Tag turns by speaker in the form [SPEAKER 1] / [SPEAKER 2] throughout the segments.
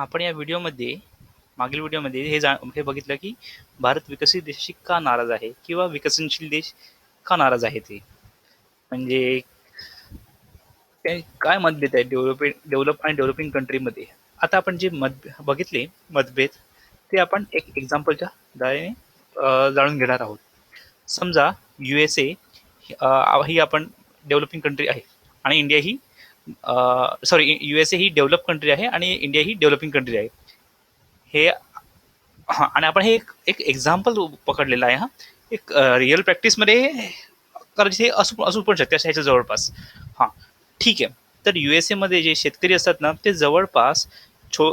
[SPEAKER 1] आपण या व्हिडिओमध्ये मागील व्हिडिओमध्ये हे जा हे बघितलं की भारत विकसित देशाशी का नाराज आहे किंवा विकसनशील देश का नाराज आहे ते? म्हणजे ते काय मतभेद आहे डेव्हलपिंग डेव्हलप आणि डेव्हलपिंग कंट्रीमध्ये आता आपण जे मत बघितले मतभेद ते आपण एक एक्झाम्पलच्या द्वारे जाणून घेणार आहोत. समजा यू एस ए ही आपण डेव्हलपिंग कंट्री आहे आणि इंडिया ही सॉरी यू एस ए ही डेव्हलप कंट्री आहे आणि इंडिया ही डेव्हलपिंग कंट्री आहे. हे हां आणि आपण हे एक एक एक्झाम्पल पकडलेलं आहे हा. एक रिअल प्रॅक्टिसमध्ये कदाचित हे असू असू पण शकते अशा ह्याच्या जवळपास. हां ठीक आहे. तर यू एस एमध्ये जे शेतकरी असतात ना ते जवळपास छो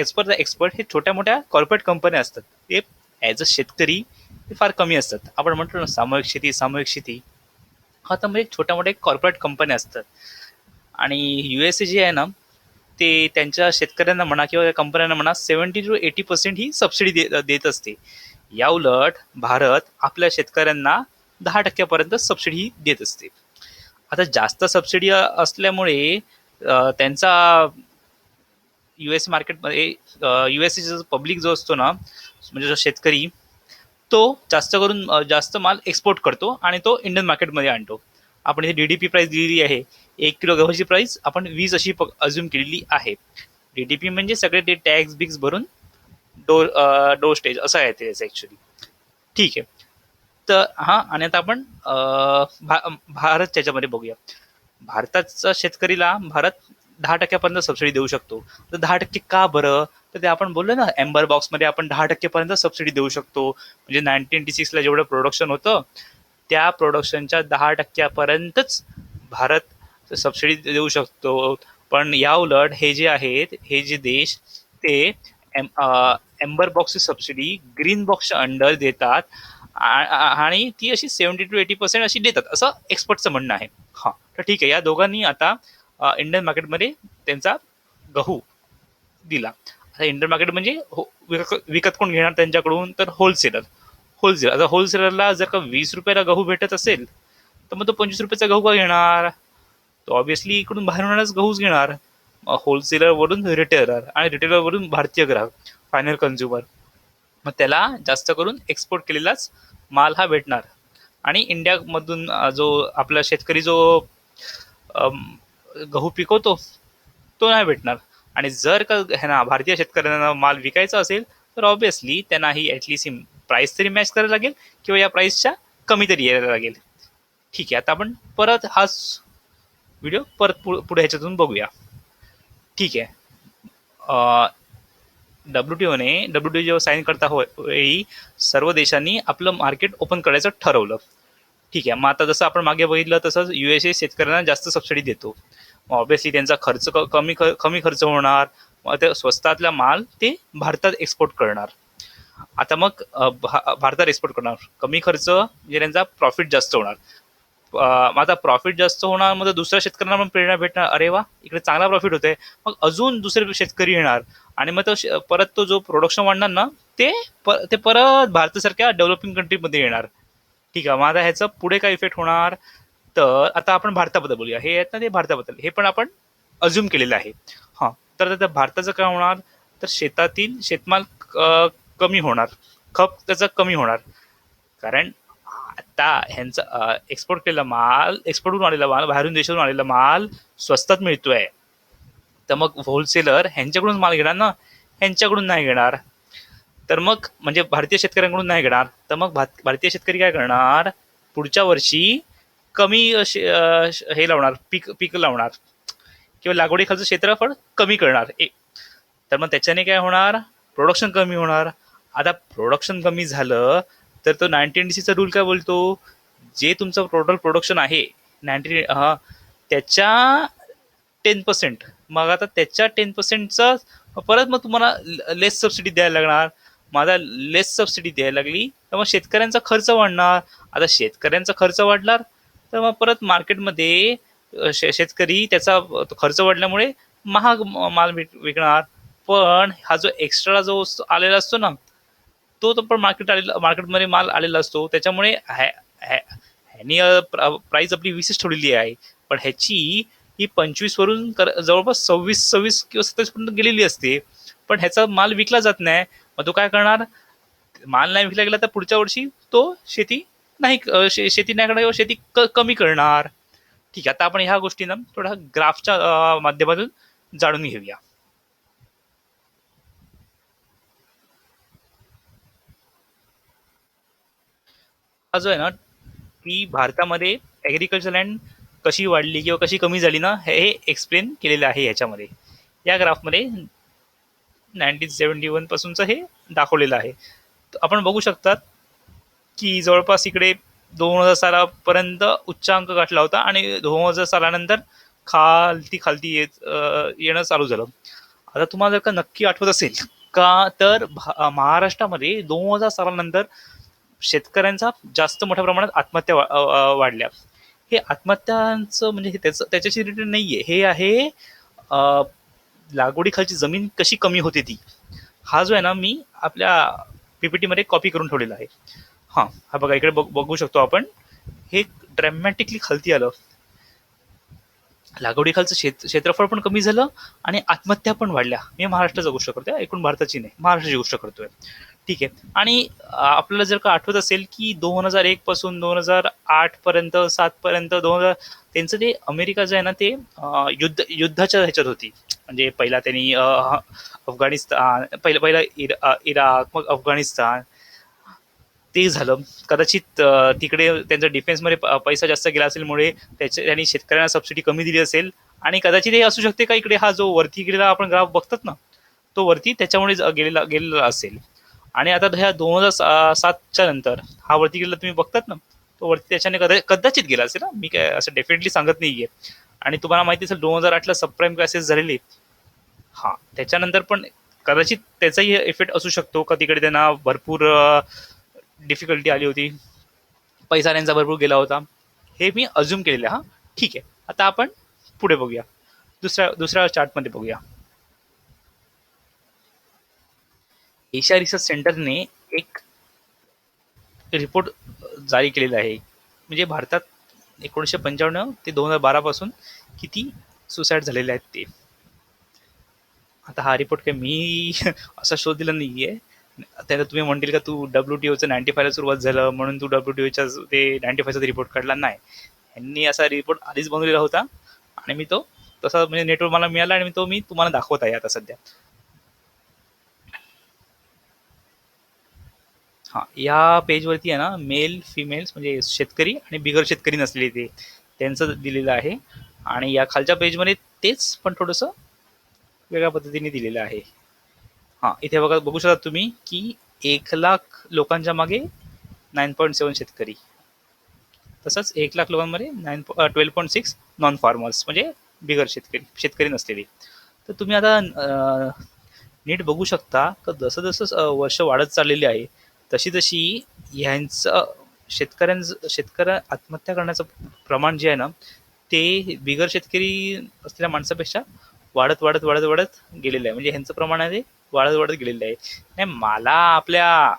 [SPEAKER 1] एक्सपर्ट द एक्सपर्ट हे छोट्या मोठ्या कॉर्पोरेट कंपन्या असतात. ते ॲज अ शेतकरी ते फार कमी असतात. आपण म्हणतो ना सामूहिक शेती सामूहिक शेती. हा तर म्हणजे छोट्या मोठ्या कॉर्पोरेट कंपन्या असतात. आणि यू एस ए जे आहे ना ते त्यांच्या शेतकऱ्यांना म्हणा किंवा कंपन्यांना म्हणा सेवन्टी टू एटी पर्सेंट ही सबसिडी दे देत असते. या उलट भारत आपल्या शेतकऱ्यांना दहा टक्क्यापर्यंत सबसिडी ही देत असते. आता जास्त सबसिडी असल्यामुळे त्यांचा यू एस मार्केटमध्ये यू एस एचा पब्लिक जो असतो ना म्हणजे जो शेतकरी तो जास्त करून जास्त माल एक्सपोर्ट करतो आणि तो इंडियन मार्केटमध्ये आणतो. आपण इथे डी डी पी प्राईस दिलेली आहे. एक किलो गव्हाची प्राईस आपण वीस अशी प अज्युम केलेली आहे. डी डी पी म्हणजे सगळे ते टॅक्स बिक्स भरून डोर डोर स्टेज असं आहे ते ॲक्च्युली ठीक आहे. तर हां आणि आता आपण भा भारत त्याच्यामध्ये बघूया. भारताचा शेतकरीला भारत दहा टक्क्यापर्यंत सबसिडी देऊ शकतो. तर दहा टक्के का बरं? तर ते आपण बोललो ना एम्बर बॉक्समध्ये आपण दहा टक्केपर्यंत सबसिडी देऊ शकतो. म्हणजे नाईन्टीन टी सिक्सला जेवढं प्रोडक्शन होतं त्या प्रोडक्शनच्या दहा टक्क्यापर्यंतच भारत सबसिडी देऊ शकतो. पण या उलट हे जे आहेत हे जे देश ते एम एम्बर बॉक्सची सबसिडी ग्रीन बॉक्सच्या अंडर देतात. आ- आणि ती अशी सेवन्टी टू एटी पर्सेंट अशी देतात. असं एक्सपर्टचं म्हणणं आहे. हां. तर ठीक आहे. या दोघांनी आता इंडियन मार्केटमध्ये त्यांचा गहू दिला. आता इंडियन मार्केट म्हणजे हो विक विकत कोण घेणार त्यांच्याकडून? तर होलसेलर होलसेलर आता होलसेलरला जर का वीस रुपयाला गहू भेटत असेल तर मग तो पंचवीस रुपयाचा गहू का घेणार? तो ऑब्व्हियसली इकडून बाहेर होणारच गहूच घेणार. होलसेलरवरून रिटेलर आणि रिटेलरवरून भारतीय ग्राहक फायनल कन्झ्युमर मग त्याला जास्त करून एक्सपोर्ट केलेलाच माल हा भेटणार. आणि इंडियामधून जो आपला शेतकरी जो गहू पिकवतो तो नाही भेटणार. आणि जर का हे ना भारतीय शेतकऱ्यांना माल विकायचा असेल तर ऑब्व्हियसली त्यांना ही ॲटलिस्ट प्राईस तरी मॅच करायला लागेल किंवा या प्राईसच्या कमी तरी यायला लागेल. ठीक आहे आता आपण परत हाच व्हिडिओ परत पु पुढे ह्याच्यातून बघूया. ठीक. आहे डब्ल्यू टी ओने डब्ल्यू टी जेव्हा साईन करता होई वेळी सर्व देशांनी आपलं मार्केट ओपन करायचं ठरवलं. ठीक. आहे मग आता जसं आपण मागे बघितलं तसंच यू एस ए शेतकऱ्यांना जास्त सबसिडी देतो. मग ऑब्विसली त्यांचा खर्च क- कमी ख कमी खर्च होणार. मग ते स्वस्तातला माल ते भारतात एक्सपोर्ट करणार. आता मग भा भारतात एक्सपोर्ट करणार. कमी खर्च म्हणजे त्यांचा प्रॉफिट जास्त होणार. माझा प्रॉफिट जास्त होणार मग तर दुसऱ्या शेतकऱ्यांना पण प्रेरणा भेटणार. अरे वा इकडे चांगला प्रॉफिट होतोय. मग अजून दुसरे शेतकरी येणार. आणि मग तो श- परत तो जो प्रोडक्शन वाढणार ना ते प ते परत भारतासारख्या डेव्हलपिंग कंट्रीमध्ये येणार. ठीक आहे माझा ह्याचं ह्याचा पुढे काय इफेक्ट होणार? तर आता आपण भारताबद्दल बोलूया. हे आहेत ना ते भारताबद्दल. हे पण आपण अज्युम केलेलं आहे. हां तर आता भारताचं काय होणार? तर शेतातील शेतमाल क- कमी होणार. खप त्याचा कमी होणार. कारण आता ह्यांचा एक्सपोर्ट केलेला माल एक्सपोर्टवरून आलेला माल बाहेरून देशातून आलेला माल स्वस्तात मिळतोय. तर मग होलसेलर ह्यांच्याकडून माल घेणार ना? ह्यांच्याकडून नाही घेणार. तर मग म्हणजे भारतीय शेतकऱ्यांकडून नाही घेणार. तर मग भात भारतीय शेतकरी काय करणार? पुढच्या वर्षी कमी अशे- हे लावणार पीक पीक लावणार. किंवा लागवडीखालचं क्षेत्रफळ कमी करणार. ए तर मग त्याच्याने काय होणार? प्रोडक्शन कमी होणार. आता प्रोडक्शन कमी झालं तर तो नाईन्टीन डी सीचा रूल काय बोलतो? जे तुमचं टोटल प्रोडक्शन आहे नाईन्टी हा त्याच्या टेन पर्सेंट मग आता त्याच्या टेन पर्सेंटचं परत मग तुम्हाला लेस सबसिडी द्यायला लागणार. माझा लेस सबसिडी द्यायला लागली तर मग शेतकऱ्यांचा खर्च वाढणार. आता शेतकऱ्यांचा खर्च वाढणार तर मग परत मार्केटमध्ये शे शेतकरी त्याचा खर्च वाढल्यामुळे महाग म- माल विक विकणार. पण हा जो एक्स्ट्रा जो आलेला असतो ना तो तो पण मार्केट आलेला मार्केटमध्ये माल आलेला असतो. त्याच्यामुळे ह्या- ह्यानी प्राईस आपली वीसच ठेवलेली आहे. पण ह्याची ही पंचवीस वरून कर जवळपास सव्वीस सव्वीस किंवा सत्तावीस पर्यंत गेलेली असते. पण ह्याचा माल विकला जात नाही. मग तो काय करणार? माल नाही विकला गेला तर पुढच्या वर्षी तो शेती नाही शे- शेती नाही करणार किंवा शेती क- कमी करणार. ठीक आहे आता आपण ह्या गोष्टींना थोडा ग्राफच्या माध्यमातून जाणून घेऊया. हा जो आहे ना की भारतामध्ये ॲग्रिकल्चर लँड कशी वाढली किंवा कशी कमी झाली ना हे एक्सप्लेन केलेलं आहे याच्यामध्ये. या ग्राफमध्ये नाईन्टीन सेवन्टी वनपासूनचं हे दाखवलेलं आहे. आपण बघू शकतात की जवळपास इकडे दोन हजार सालापर्यंत उच्चांक गाठला होता आणि दोन हजार सालानंतर खालती खालती येत येणं चालू झालं. आता तुम्हाला जर का नक्की आठवत असेल का तर महाराष्ट्रामध्ये दोन हजार सालानंतर शेतकऱ्यांचा जास्त मोठ्या प्रमाणात आत्महत्या वा- वाढल्या. हे आत्महत्यांचं म्हणजे हे त्याचं त्याच्याशी रिलेटेड नाहीये. हे आहे लागवडीखालची जमीन कशी कमी होते ती. हा जो आहे ना मी आपल्या पीपीटीमध्ये कॉपी करून ठेवलेला आहे. हां हा बघा इकडे बघ- बघू शकतो आपण. हे ड्रॅमॅटिकली खालती आलं. लागवडीखालचं क्षेत्र क्षेत्रफळ पण कमी झालं आणि आत्महत्या पण वाढल्या. मी महाराष्ट्राचा गोष्ट करतोय एकूण भारताची नाही महाराष्ट्राची गोष्ट करतोय. ठीक आहे. आणि आपल्याला जर का आठवत असेल की दोन हजार एक पासून दोन हजार आठ पर्यंत सात पर्यंत दोन हजार त्यांचं ते अमेरिका जे आहे ना ते युद्ध युद्धाच्या ह्याच्यात होती. म्हणजे पहिला त्यांनी अफगाणिस्तान पहिलं पहिलं इरा इराक मग अफगाणिस्तान ते झालं. कदाचित तिकडे त्यांचा डिफेन्समध्ये प- पैसा जास्त गेला असेलमुळे त्याच्या त्यांनी शेतकऱ्यांना सबसिडी कमी दिली असेल. आणि कदाचित हे असू शकते का इकडे हा जो वरती गेलेला आपण ग्राफ बघतात ना तो वरती त्याच्यामुळे गेलेला गेलेला असेल. आणि आता ह्या दोन हजार सा- सातच्या नंतर हा वरती गेलेला तुम्ही बघतात ना तो वरती त्याच्याने कदा कदाचित गेला असेल ना मी काय असं डेफिनेटली सांगत नाहीये. आणि तुम्हाला माहिती असेल दोन हजार आठला सबप्राईम क्रायसिस झालेली. हा त्याच्यानंतर पण कदाचित त्याचाही इफेक्ट असू शकतो का तिकडे त्यांना भरपूर डिफिकल्टी आली होती. पैसा त्यांचा भरपूर गेला होता. हे मी अज्युम केलेलं हां हा. ठीक आहे. आता आपण पुढे बघूया. दुसऱ्या दुसऱ्या चार्टमध्ये बघूया. एशिया रिसर्च सेंटरने एक रिपोर्ट जारी केलेला आहे. म्हणजे भारतात एकोणीसशे पंच्याण्णव ते दोन हजार बारा पासून किती सुसाईड झालेले आहेत ते. आता हा रिपोर्ट काय मी असा शोध दिला नाहीये. त्याला तुम्ही म्हणतील का तू डब्ल्यू टी ओचं नाईन्टी फायला सुरुवात झालं म्हणून तू डब्ल्यू टी ओच्या ते नाईन्टी फायचा रिपोर्ट काढला? नाही. यांनी असा रिपोर्ट आधीच बनवलेला होता आणि मी तो तसा म्हणजे नेटवर्क मला मिळाला आणि मी तो मी तुम्हाला दाखवत आहे आता सध्या. हा या पेजवरती आहे ना मेल फिमेल्स म्हणजे शेतकरी आणि बिगर शेतकरी नसलेले ते. त्यांचं दिलेलं आहे. आणि या खालच्या पेजमध्ये तेच पण थोडंसं वेगळ्या पद्धतीने दिलेलं आहे. हां इथे बघा बघू शकता तुम्ही की एक लाख लोकांच्या मागे नाईन पॉईंट सेवन शेतकरी. तसंच एक लाख लोकांमध्ये nine twelve point six non farmers म्हणजे बिगर शेतकरी शेतकरी नसलेले. तर तुम्ही आता नीट बघू शकता का जसं जसं वर्ष वाढत चाललेली आहे तशी तशी ह्यांचं शेतकऱ्यांचं शेतकऱ्या आत्महत्या करण्याचं प्रमाण जे आहे ना ते बिगर शेतकरी असलेल्या माणसापेक्षा वाढत वाढत वाढत वाढत गेलेलं आहे. म्हणजे ह्यांचं प्रमाण आहे वाढत वाढत गेलेलं आहे. नाही मला आपल्या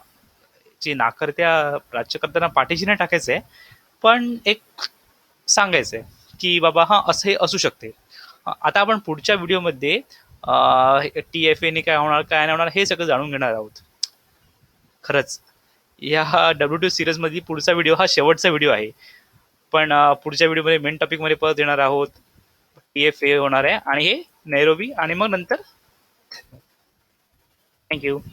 [SPEAKER 1] जे नाकर्त्या राज्यकर्त्यांना पाठीशी नाही टाकायचं आहे पण एक सांगायचं आहे की बाबा हां असं हे असू शकते. आता आपण पुढच्या व्हिडिओमध्ये टी एफ एने काय होणार काय नाही होणार हे सगळं जाणून घेणार आहोत. खरंच या डब्ल्यू टू सिरीजमध्ये पुढचा व्हिडिओ हा शेवटचा व्हिडिओ आहे. पण पुढच्या व्हिडिओमध्ये मेन टॉपिकमध्ये परत येणार आहोत. टी एफ ए होणार आहे आणि हे नैरोबी आणि मग नंतर Thank you.